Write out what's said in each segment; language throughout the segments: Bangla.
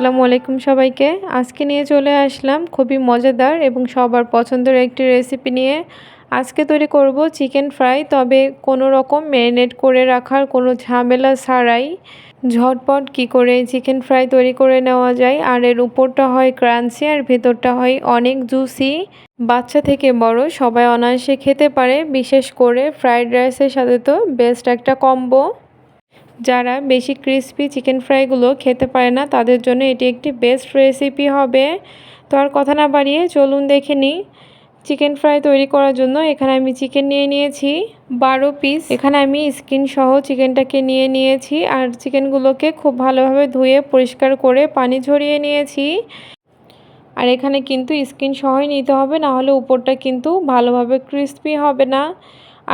আসসালামু আলাইকুম সবাইকে। আজকে নিয়ে চলে আসলাম খুবই মজাদার এবং সবার পছন্দের একটি রেসিপি নিয়ে। আজকে তৈরি করব চিকেন ফ্রাই তবে কোনো রকম ম্যারিনেট করে রাখার কোনো ঝামেলা ছাড়াই ঝটপট কি করে চিকেন ফ্রাই তৈরি করে নেওয়া যায়। আর এর উপরটা হয় ক্রাঞ্চি আর ভেতরটা হয় অনেক জুসি বাচ্চা থেকে বড়, সবাই অনায়াসে খেতে পারে, বিশেষ করে ফ্রাইড রাইসের সাথে তো বেস্ট একটা কম্বো যারা বেশি ক্রিসপি চিকেন ফ্রাইগুলো খেতে পারে না, তাদের জন্য এটি একটি বেস্ট রেসিপি হবে। তো আর কথা না বাড়িয়ে চলুন দেখে নিই চিকেন ফ্রাই তৈরি করার জন্য। এখানে আমি চিকেন নিয়ে নিয়েছি বারো পিস এখানে আমি স্কিন সহ চিকেনটাকে নিয়ে নিয়েছি আর চিকেনগুলোকে খুব ভালোভাবে ধুয়ে পরিষ্কার করে পানি ঝরিয়ে নিয়েছি। আর এখানে কিন্তু স্কিন সহই নিতে হবে, না হলে উপরটা কিন্তু ভালোভাবে ক্রিস্পি হবে না।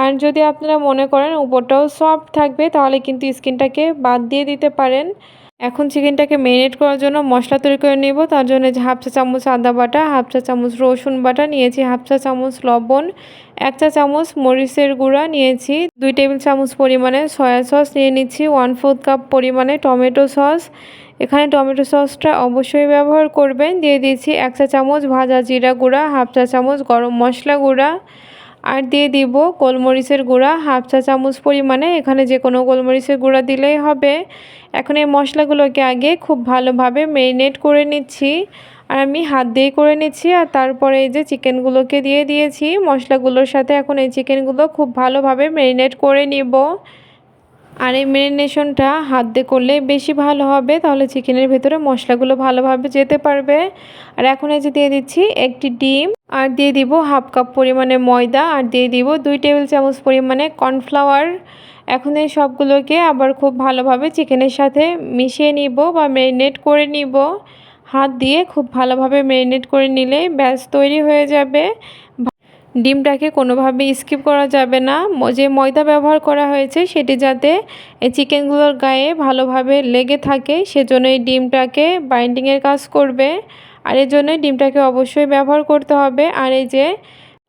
আর যদি আপনারা মনে করেন উপরটাও সফট থাকবে, তাহলে কিন্তু স্কিনটাকে বাদ দিয়ে দিতে পারেন। এখন চিকেনটাকে ম্যারিনেট করার জন্য মশলা তৈরি করে নেব। তার জন্য যে হাফ চা চামচ আদা বাটা, হাফ চা চামচ রসুন বাটা, নিয়েছি হাফ চা চামচ লবণ, এক চা চামচ মরিচের গুঁড়া নিয়েছি, দুই টেবিল চামচ পরিমাণে সয়া সস নিয়ে নিচ্ছি ওয়ান ফোর্থ কাপ পরিমাণে টমেটো সস এখানে টমেটো সসটা অবশ্যই ব্যবহার করবেন। দিয়ে দিয়েছি এক চা চামচ ভাজা জিরা গুঁড়া, হাফ চা চামচ গরম মশলা গুঁড়া। আর দিয়ে দিব গোলমরিচের গুঁড়া, হাফ চা চামচ পরিমাণে। এখানে যে কোনো গোলমরিচের গুঁড়া দিলেই হবে। এখন এই মশলাগুলোকে আগে খুব ভালোভাবে মেরিনেট করে নিচ্ছি। আর আমি হাত দিয়ে করে নিচ্ছি আর তারপরে এই যে চিকেনগুলোকে দিয়ে দিয়েছি। মশলাগুলোর সাথে এখন এই চিকেনগুলো খুব ভালোভাবে মেরিনেট করে নিব। আর এই ম্যারিনেশনটা হাত দিয়ে করলে বেশি ভালো হবে, তাহলে চিকেনের ভেতরে মশলাগুলো ভালোভাবে যেতে পারবে। আর এখন এই যে দিয়ে দিচ্ছি একটি ডিম, আর দিয়ে দিব হাফ কাপ পরিমাণে ময়দা, আর দিয়ে দিব দুই টেবিল চামচ পরিমাণে কর্নফ্লাওয়ার এখন এই সবগুলোকে আবার খুব ভালোভাবে চিকেনের সাথে মিশিয়ে নিব বা ম্যারিনেট করে নিব। হাত দিয়ে খুব ভালোভাবে ম্যারিনেট করে নিলে ব্যাস তৈরি হয়ে যাবে। ডিমটাকে কোনোভাবে স্কিপ করা যাবে না। যে ময়দা ব্যবহার করা হয়েছে সেটি যাতে চিকেনগুলোর গায়ে ভালোভাবে লেগে থাকে সেজন্য এই ডিমটাকে বাইন্ডিংয়ের কাজ করবে। আর এই জন্যই ডিমটাকে অবশ্যই ব্যবহার করতে হবে। আর এই যে,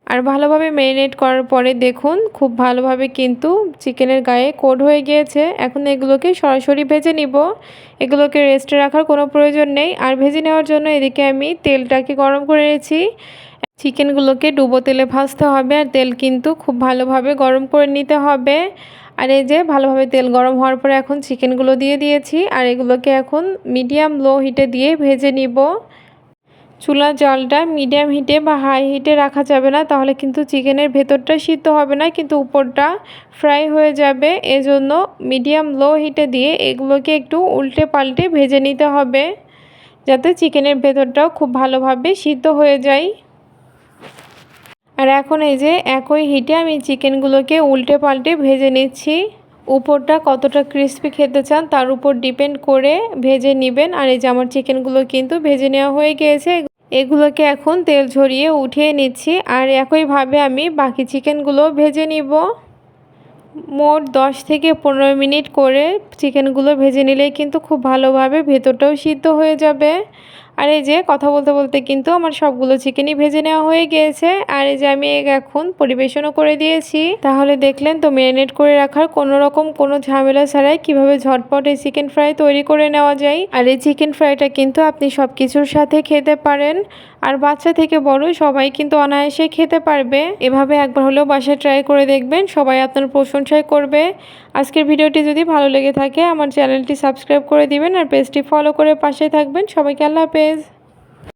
আর ভালোভাবে ম্যারিনেট করার পরে দেখুন, খুব ভালোভাবে কিন্তু চিকেনের গায়ে কোড হয়ে গিয়েছে। এখন এগুলোকে সরাসরি ভেজে নিব। এগুলোকে রেস্টে রাখার কোনো প্রয়োজন নেই। আর ভেজে নেওয়ার জন্য এদিকে আমি তেলটাকে গরম করে নিয়েছি। চিকেনগুলোকে ডুবো তেলে ভাজতে হবে আর তেল কিন্তু খুব ভালোভাবে গরম করে নিতে হবে। আর এই যে ভালোভাবে তেল গরম হওয়ার পরে এখন চিকেনগুলো দিয়ে দিয়েছি আর এগুলোকে এখন মিডিয়াম লো হিটে দিয়ে ভেজে নিব। চুলার জলটা মিডিয়াম হিটে বা হাই হিটে রাখা যাবে না, তাহলে কিন্তু চিকেনের ভেতরটা সিদ্ধ হবে না, কিন্তু উপরটা ফ্রাই হয়ে যাবে। এজন্য মিডিয়াম লো হিটে দিয়ে এগুলোকে একটু উল্টে পাল্টে ভেজে নিতে হবে, যাতে চিকেনের ভেতরটাও খুব ভালোভাবে সিদ্ধ হয়ে যায়। আর এখন এই যে একই হিটে আমি চিকেনগুলোকে উল্টে পাল্টে ভেজে নিচ্ছি। উপরটা কতটা ক্রিস্পি খেতে চান তার উপর ডিপেন্ড করে ভেজে নেবেন। আর এই যে আমার চিকেনগুলো কিন্তু ভেজে নেওয়া হয়ে গিয়েছে। এগুলোকে এখন তেল ঝরিয়ে উঠিয়ে নিচ্ছি। আর একইভাবে আমি বাকি চিকেনগুলো ভেজে নিব। মোট দশ থেকে পনেরো মিনিট করে চিকেনগুলো ভেজে নিলেই কিন্তু খুব ভালোভাবে ভেতরটাও সিদ্ধ হয়ে যাবে। আর এই যে কথা বলতে বলতে কিন্তু আমার সবগুলো চিকেনই ভেজে নেওয়া হয়ে গিয়েছে। আর এই যে আমি এখন পরিবেশনও করে দিয়েছি। তাহলে দেখলেন তো ম্যারিনেট করে রাখার কোনো রকম কোনো ঝামেলা ছাড়াই কীভাবে ঝটপট এই চিকেন ফ্রাই তৈরি করে নেওয়া যায়। আর এই চিকেন ফ্রাইটা কিন্তু আপনি সব কিছুর সাথে খেতে পারেন। আর বাচ্চা থেকে বড় সবাই কিন্তু অনায়াসে খেতে পারবে। এভাবে একবার হলেও বাসায় ট্রাই করে দেখবেন, সবাই আপনার প্রশংসাই করবে। আজকের ভিডিওটি যদি ভালো লেগে থাকে, আমার চ্যানেলটি সাবস্ক্রাইব করে দিবেন আর পেজটি ফলো করে পাশে থাকবেন। সবাইকে আল্লাহ হাফেজ।